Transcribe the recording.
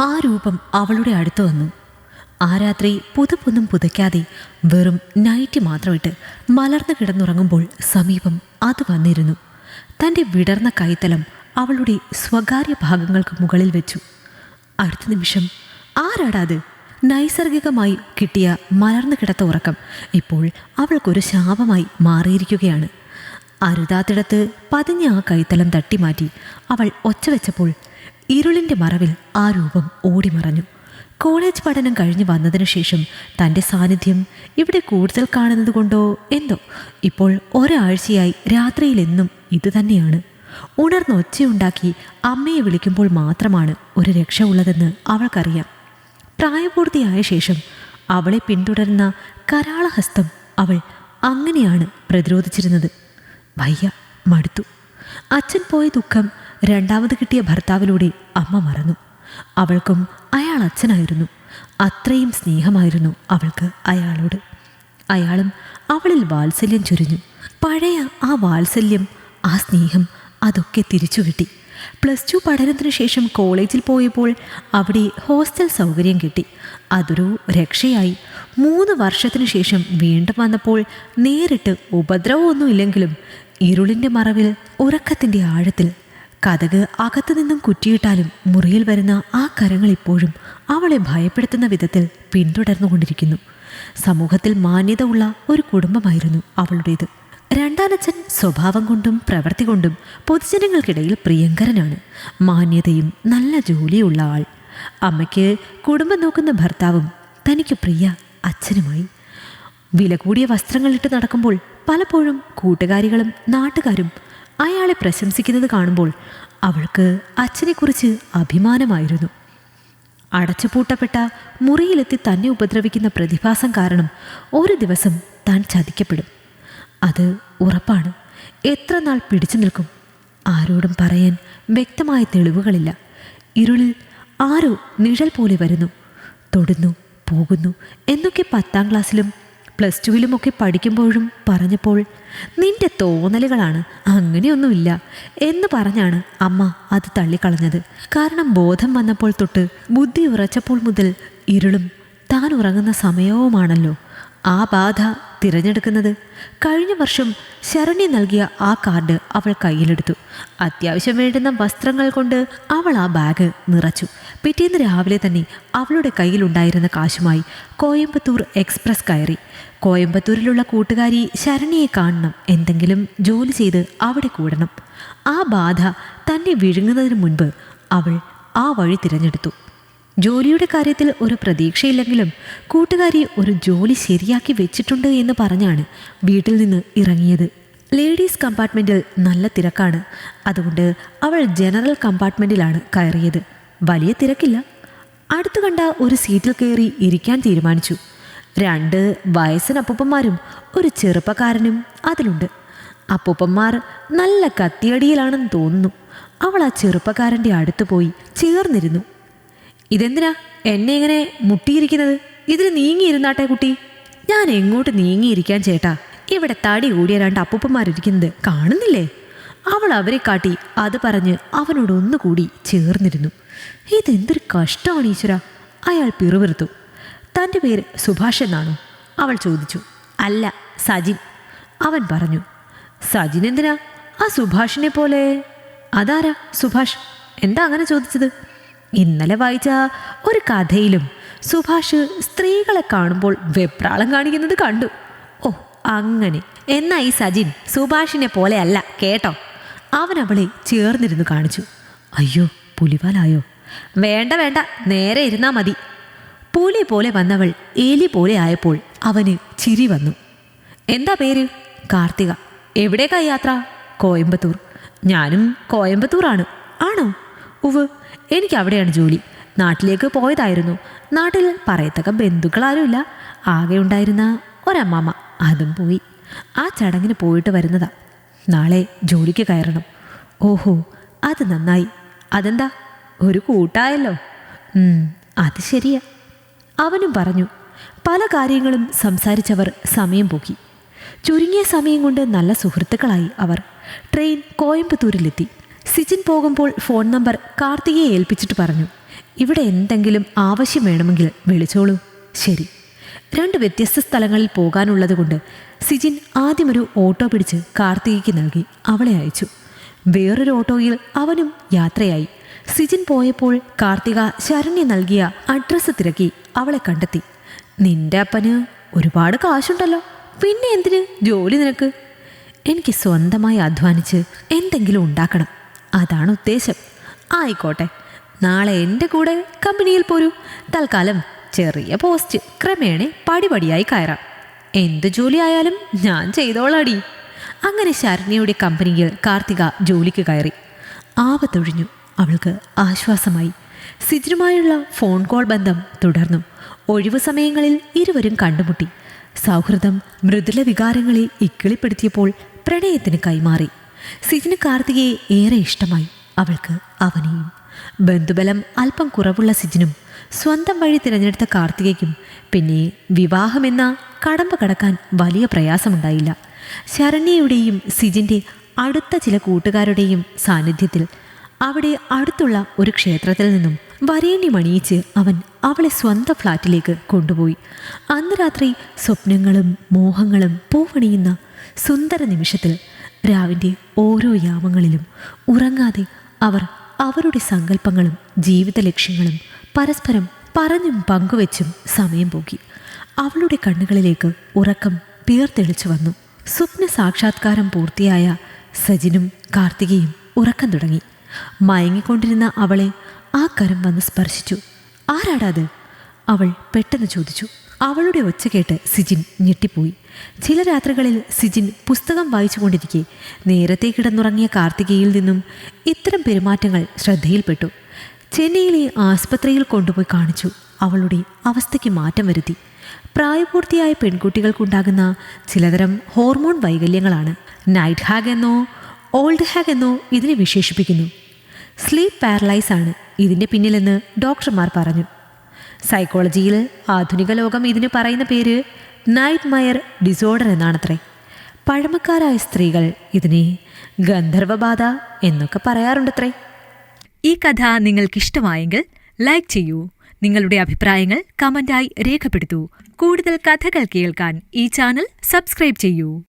ആ രൂപം അവളുടെ അടുത്ത് വന്നു. ആ രാത്രി പുതുപൊന്നും പുതയ്ക്കാതെ വെറും നൈറ്റ് മാത്രമിട്ട് മലർന്നു കിടന്നുറങ്ങുമ്പോൾ സമീപം അത് വന്നിരുന്നു. തന്റെ വിടർന്ന കൈത്തലം അവളുടെ സ്വകാര്യ ഭാഗങ്ങൾക്ക് മുകളിൽ വെച്ചു. അടുത്ത നിമിഷം ആരാടാതെ നൈസർഗികമായി കിട്ടിയ മലർന്നു കിടത്ത ഉറക്കം ഇപ്പോൾ അവൾക്കൊരു ശാപമായി മാറിയിരിക്കുകയാണ്. അരുതാത്തിടത്ത് പതിഞ്ഞ ആ കൈത്തലം തട്ടിമാറ്റി അവൾ ഒച്ച വെച്ചപ്പോൾ ഇരുളിന്റെ മറവിൽ ആ രൂപം ഓടിമറഞ്ഞു. കോളേജ് പഠനം കഴിഞ്ഞ് വന്നതിനു ശേഷം തന്റെ സാന്നിധ്യം ഇവിടെ കൂടുതൽ കാണുന്നത് കൊണ്ടോ എന്തോ. ഇപ്പോൾ ഒരാഴ്ചയായി രാത്രിയിലെന്നും ഇതുതന്നെയാണ് ഉണർന്ന് ഒച്ചയുണ്ടാക്കി അമ്മയെ വിളിക്കുമ്പോൾ മാത്രമാണ് ഒരു രക്ഷ ഉള്ളതെന്ന് അവൾക്കറിയാം. പ്രായപൂർത്തിയായ ശേഷം അവളെ പിന്തുടരുന്ന കരാളഹസ്തം അവൾ അങ്ങനെയാണ് പ്രതിരോധിച്ചിരുന്നത്. വയ്യ മടുത്തു. അച്ഛൻ പോയ ദുഃഖം രണ്ടാമത് കിട്ടിയ ഭർത്താവിലൂടെ അമ്മ മറന്നു. അവൾക്കും അയാൾ അച്ഛനായിരുന്നു. അത്രയും സ്നേഹമായിരുന്നു അവൾക്ക് അയാളോട്. അയാളും അവളിൽ വാത്സല്യം ചൊരിഞ്ഞു. പഴയ ആ വാത്സല്യം ആ സ്നേഹം അതൊക്കെ തിരിച്ചു കിട്ടി. പ്ലസ് ടു പഠനത്തിനു ശേഷം കോളേജിൽ പോയപ്പോൾ അവിടെ ഹോസ്റ്റൽ സൗകര്യം കിട്ടി. അതൊരു രക്ഷയായി. മൂന്ന് വർഷത്തിനു ശേഷം വീണ്ടും വന്നപ്പോൾ നേരിട്ട് ഉപദ്രവമൊന്നുമില്ലെങ്കിലും ഇരുളിന്റെ മറവിൽ ഉറക്കത്തിന്റെ ആഴത്തിൽ കഥക് അകത്തു നിന്നും കുറ്റിയിട്ടാലും മുറിയിൽ വരുന്ന ആ കരങ്ങൾ ഇപ്പോഴും അവളെ ഭയപ്പെടുത്തുന്ന വിധത്തിൽ പിന്തുടർന്നുകൊണ്ടിരിക്കുന്നു. സമൂഹത്തിൽ മാന്യത ഉള്ള ഒരു കുടുംബമായിരുന്നു അവളുടേത്. രണ്ടാനച്ഛൻ സ്വഭാവം കൊണ്ടും പ്രവൃത്തി കൊണ്ടും പൊതുജനങ്ങൾക്കിടയിൽ പ്രിയങ്കരനാണ്. മാന്യതയും നല്ല ജോലിയുള്ള ആൾ. അമ്മയ്ക്ക് കുടുംബം നോക്കുന്ന ഭർത്താവും തനിക്ക് പ്രിയ അച്ഛനുമായി. വില കൂടിയ വസ്ത്രങ്ങളിട്ട് നടക്കുമ്പോൾ പലപ്പോഴും കൂട്ടുകാരികളും നാട്ടുകാരും അയാളെ പ്രശംസിക്കുന്നത് കാണുമ്പോൾ അവൾക്ക് അച്ഛനെക്കുറിച്ച് അഭിമാനമായിരുന്നു. അടച്ചുപൂട്ടപ്പെട്ട മുറിയിലെത്തി തന്നെ ഉപദ്രവിക്കുന്ന പ്രതിഭാസം കാരണം ഒരു ദിവസം താൻ ചതിക്കപ്പെടും. അത് ഉറപ്പാണ്. എത്ര നാൾ പിടിച്ചു നിൽക്കും? ആരോടും പറയാൻ വ്യക്തമായ തെളിവുകളില്ല. ഇരുളിൽ ആരോ നിഴൽ പോലെ വരുന്നു. തൊടുന്നു പോകുന്നു എന്നൊക്കെ പത്താം ക്ലാസ്സിലും പ്ലസ് ടുവിലുമൊക്കെ പഠിക്കുമ്പോഴും പറഞ്ഞപ്പോൾ നിന്റെ തോന്നലുകളാണ് അങ്ങനെയൊന്നുമില്ല എന്ന് പറഞ്ഞാണ് അമ്മ അത് തള്ളിക്കളഞ്ഞത്. കാരണം ബോധം വന്നപ്പോൾ തൊട്ട് ബുദ്ധി ഉറച്ചപ്പോൾ മുതൽ ഇരുളും താൻ ഉറങ്ങുന്ന സമയവുമാണല്ലോ. ആ ബാധ തിരഞ്ഞെടുക്കുന്നത്. കഴിഞ്ഞ വർഷം ശരണി നൽകിയ ആ കാർഡ് അവൾ കയ്യിലെടുത്തു. അത്യാവശ്യം വേണ്ടുന്ന വസ്ത്രങ്ങൾ കൊണ്ട് അവൾ ആ ബാഗ് നിറച്ചു. പിറ്റേന്ന് രാവിലെ തന്നെ അവളുടെ കയ്യിലുണ്ടായിരുന്ന കാശുമായി കോയമ്പത്തൂർ എക്സ്പ്രസ് കയറി. കോയമ്പത്തൂരിലുള്ള കൂട്ടുകാരി ശരണിയെ കാണണം എന്തെങ്കിലും ജോലി ചെയ്ത് അവിടെ കൂടണം. ആ ബാധ തന്നെ വിഴുങ്ങുന്നതിന് മുൻപ് അവൾ ആ വഴി തിരഞ്ഞെടുത്തു. ജോലിയുടെ കാര്യത്തിൽ ഒരു പ്രതീക്ഷയില്ലെങ്കിലും കൂട്ടുകാരി ഒരു ജോലി ശരിയാക്കി വെച്ചിട്ടുണ്ട് എന്ന് പറഞ്ഞാണ് വീട്ടിൽ നിന്ന് ഇറങ്ങിയത്. ലേഡീസ് കമ്പാർട്ട്മെന്റിൽ നല്ല തിരക്കാണ്. അതുകൊണ്ട് അവൾ ജനറൽ കമ്പാർട്ട്മെന്റിലാണ് കയറിയത്. വലിയ തിരക്കില്ല. അടുത്തു കണ്ട ഒരു സീറ്റിൽ കയറി ഇരിക്കാൻ തീരുമാനിച്ചു. രണ്ട് വയസ്സിനപ്പൂപ്പന്മാരും ഒരു ചെറുപ്പക്കാരനും അതിലുണ്ട്. അപ്പൂപ്പന്മാർ നല്ല കത്തിയടിയിലാണെന്ന് തോന്നുന്നു. അവൾ ആ ചെറുപ്പക്കാരന്റെ അടുത്ത് പോയി ചേർന്നിരുന്നു. ഇതെന്തിനാ എന്നെ ഇങ്ങനെ മുട്ടിയിരിക്കുന്നത്? ഇതിന് നീങ്ങിയിരുന്നാട്ടെ കുട്ടി. ഞാൻ എങ്ങോട്ട് നീങ്ങിയിരിക്കാൻ ചേട്ടാ? ഇവിടെ തടി കൂടിയ രണ്ട് അപ്പൂപ്പന്മാരിരിക്കുന്നത് കാണുന്നില്ലേ? അവൾ അവരെ കാട്ടി അത് പറഞ്ഞ് അവനോട് ഒന്നുകൂടി ചേർന്നിരുന്നു. ഇതെന്തൊരു കഷ്ടമാണ് ഈശ്വര. അയാൾ പിറുപിറുത്തു. തന്റെ പേര് സുഭാഷ് എന്നാണോ? അവൾ ചോദിച്ചു. അല്ല സജിൻ. അവൻ പറഞ്ഞു. സജിൻ എന്തിനാ ആ സുഭാഷിനെ പോലെ. അതാരാ സുഭാഷ്? എന്താ അങ്ങനെ ചോദിച്ചത്? ഇന്നലെ വായിച്ച ഒരു കഥയിലും സുഭാഷ് സ്ത്രീകളെ കാണുമ്പോൾ വെപ്രാളം കാണിക്കുന്നത് കണ്ടു. ഓ അങ്ങനെ. എന്നാ ഈ സജിൻ സുഭാഷിനെ പോലെയല്ല കേട്ടോ. അവൻ അവളെ ചേർന്നിരുന്നു കാണിച്ചു. അയ്യോ പുലിവാലായോ? വേണ്ട വേണ്ട നേരെ ഇരുന്നാ മതി. പുലി പോലെ വന്നവൾ എലി പോലെ ആയപ്പോൾ അവന് ചിരി വന്നു. എന്താ പേര്? കാർത്തിക. എവിടേക്കാ യാത്ര? കോയമ്പത്തൂർ. ഞാനും കോയമ്പത്തൂറാണ്. ആണോ? ഉവ് എനിക്ക് അവിടെയാണ് ജോലി. നാട്ടിലേക്ക് പോയതായിരുന്നു. നാട്ടിൽ പറയത്തക്ക ബന്ധുക്കളാരുമില്ല. ആകെ ഉണ്ടായിരുന്ന ഒരമ്മാമ്മ. അതും പോയി. ആ ചടങ്ങിന് പോയിട്ട് വരുന്നതാ. നാളെ ജോലിക്ക് കയറണം. ഓഹോ അത് നന്നായി. അതെന്താ? ഒരു കൂട്ടായല്ലോ. അത് ശരിയാ. അവനും പറഞ്ഞു. പല കാര്യങ്ങളും സംസാരിച്ചവർ സമയം പോക്കി. ചുരുങ്ങിയ സമയം കൊണ്ട് നല്ല സുഹൃത്തുക്കളായി അവർ. ട്രെയിൻ കോയമ്പത്തൂരിലെത്തി. സിജിൻ പോകുമ്പോൾ ഫോൺ നമ്പർ കാർത്തികയെ ഏൽപ്പിച്ചിട്ട് പറഞ്ഞു ഇവിടെ എന്തെങ്കിലും ആവശ്യം വേണമെങ്കിൽ വിളിച്ചോളൂ. ശരി. രണ്ട് വ്യത്യസ്ത സ്ഥലങ്ങളിൽ പോകാനുള്ളതുകൊണ്ട് സിജിൻ ആദ്യമൊരു ഓട്ടോ പിടിച്ച് കാർത്തികയ്ക്ക് നൽകി അവളെ അയച്ചു. വേറൊരു ഓട്ടോയിൽ അവനും യാത്രയായി. സിജിൻ പോയപ്പോൾ കാർത്തിക ശരണ്യ നൽകിയ അഡ്രസ്സ് തിരക്കി അവളെ കണ്ടെത്തി. നിന്റെ അപ്പന് ഒരുപാട് കാശുണ്ടല്ലോ പിന്നെ എന്തിന് ജോലി നിനക്ക്? എനിക്ക് സ്വന്തമായി അധ്വാനിച്ച് എന്തെങ്കിലും ഉണ്ടാക്കണം. അതാണ് ഉദ്ദേശം. ആയിക്കോട്ടെ. നാളെ എന്റെ കൂടെ കമ്പനിയിൽ പോരൂ. തൽക്കാലം ചെറിയ പോസ്റ്റ് ക്രമേണ പടിപടിയായി കയറാം. എന്ത് ജോലി ആയാലും ഞാൻ ചെയ്തോളാടി. അങ്ങനെ ശരണ്യയുടെ കമ്പനിയിൽ കാർത്തിക ജോലിക്ക് കയറി. ആപത്തൊഴിഞ്ഞു. അവൾക്ക് ആശ്വാസമായി. സിജിനുമായുള്ള ഫോൺ കോൾ ബന്ധം തുടർന്നു. ഒഴിവു സമയങ്ങളിൽ ഇരുവരും കണ്ടുമുട്ടി. സൗഹൃദം മൃദുല വികാരങ്ങളെ ഇക്കിളിപ്പെടുത്തിയപ്പോൾ പ്രണയത്തിന് കൈമാറി. സിജിന് കാർത്തികയെ ഏറെ ഇഷ്ടമായി അവൾക്ക് അവനെയും. ബന്ധുബലം അല്പം കുറവുള്ള സിജിനും സ്വന്തം വഴി തിരഞ്ഞെടുത്ത കാർത്തികയ്ക്കും പിന്നെ വിവാഹമെന്ന കടമ്പ കടക്കാൻ വലിയ പ്രയാസമുണ്ടായില്ല. ശരണ്യയുടെയും സിജിന്റെ അടുത്ത ചില കൂട്ടുകാരുടെയും സാന്നിധ്യത്തിൽ അവിടെ അടുത്തുള്ള ഒരു ക്ഷേത്രത്തിൽ നിന്നും വരേണ്ടി മണിയിച്ച് അവൻ അവളെ സ്വന്തം ഫ്ലാറ്റിലേക്ക് കൊണ്ടുപോയി. അന്ന് രാത്രി സ്വപ്നങ്ങളും മോഹങ്ങളും പൂവണിയുന്ന സുന്ദര നിമിഷത്തിൽ രാവിന്റെ ഓരോ യാമങ്ങളിലും ഉറങ്ങാതെ അവർ അവരുടെ സങ്കല്പങ്ങളും ജീവിത ലക്ഷ്യങ്ങളും പരസ്പരം പറഞ്ഞും പങ്കുവെച്ചും സമയം പോകി. അവളുടെ കണ്ണുകളിലേക്ക് ഉറക്കം പേർത്തെളിച്ചു വന്നു. സ്വപ്ന സാക്ഷാത്കാരം പൂർത്തിയായ സജിനും കാർത്തികയും ഉറക്കം തുടങ്ങി. മയങ്ങിക്കൊണ്ടിരുന്ന അവളെ ആ കരം വന്ന് സ്പർശിച്ചു. ആരാടാത് അവൾ പെട്ടെന്ന് ചോദിച്ചു. അവളുടെ ഒച്ച കേട്ട് സിജിൻ ഞെട്ടിപ്പോയി. ചില രാത്രികളിൽ സിജിൻ പുസ്തകം വായിച്ചുകൊണ്ടിരിക്കെ. നേരത്തെ കിടന്നുറങ്ങിയ കാർത്തികയിൽ നിന്നും ഇത്തരം പെരുമാറ്റങ്ങൾ ശ്രദ്ധയിൽപ്പെട്ടു. ചെന്നൈയിലെ ആസ്പത്രിയിൽ കൊണ്ടുപോയി കാണിച്ചു. അവളുടെ അവസ്ഥയ്ക്ക് മാറ്റം വരുത്തി. പ്രായപൂർത്തിയായ പെൺകുട്ടികൾക്കുണ്ടാകുന്ന ചിലതരം ഹോർമോൺ വൈകല്യങ്ങളാണ്. നൈറ്റ് ഹാഗ് എന്നോ ഓൾഡ് ഹാഗ് എന്നോ ഇതിനെ വിശേഷിപ്പിക്കുന്നു. സ്ലീപ്പ് പാരലൈസ് ആണ് ഇതിന്റെ പിന്നിലെന്ന് ഡോക്ടർമാർ പറഞ്ഞു. സൈക്കോളജിയിൽ ആധുനിക ലോകം ഇതിന് പറയുന്ന പേര് നൈറ്റ് മയർ ഡിസോർഡർ എന്നാണത്രേ. പഴമക്കാരായ സ്ത്രീകൾ ഇതിനെ ഗന്ധർവബാധ എന്നൊക്കെ പറയാറുണ്ടത്രേ. ഈ കഥ നിങ്ങൾക്കിഷ്ടമായെങ്കിൽ ലൈക്ക് ചെയ്യൂ. നിങ്ങളുടെ അഭിപ്രായങ്ങൾ കമന്റായി രേഖപ്പെടുത്തൂ. കൂടുതൽ കഥകൾ കേൾക്കാൻ ഈ ചാനൽ സബ്സ്ക്രൈബ് ചെയ്യൂ.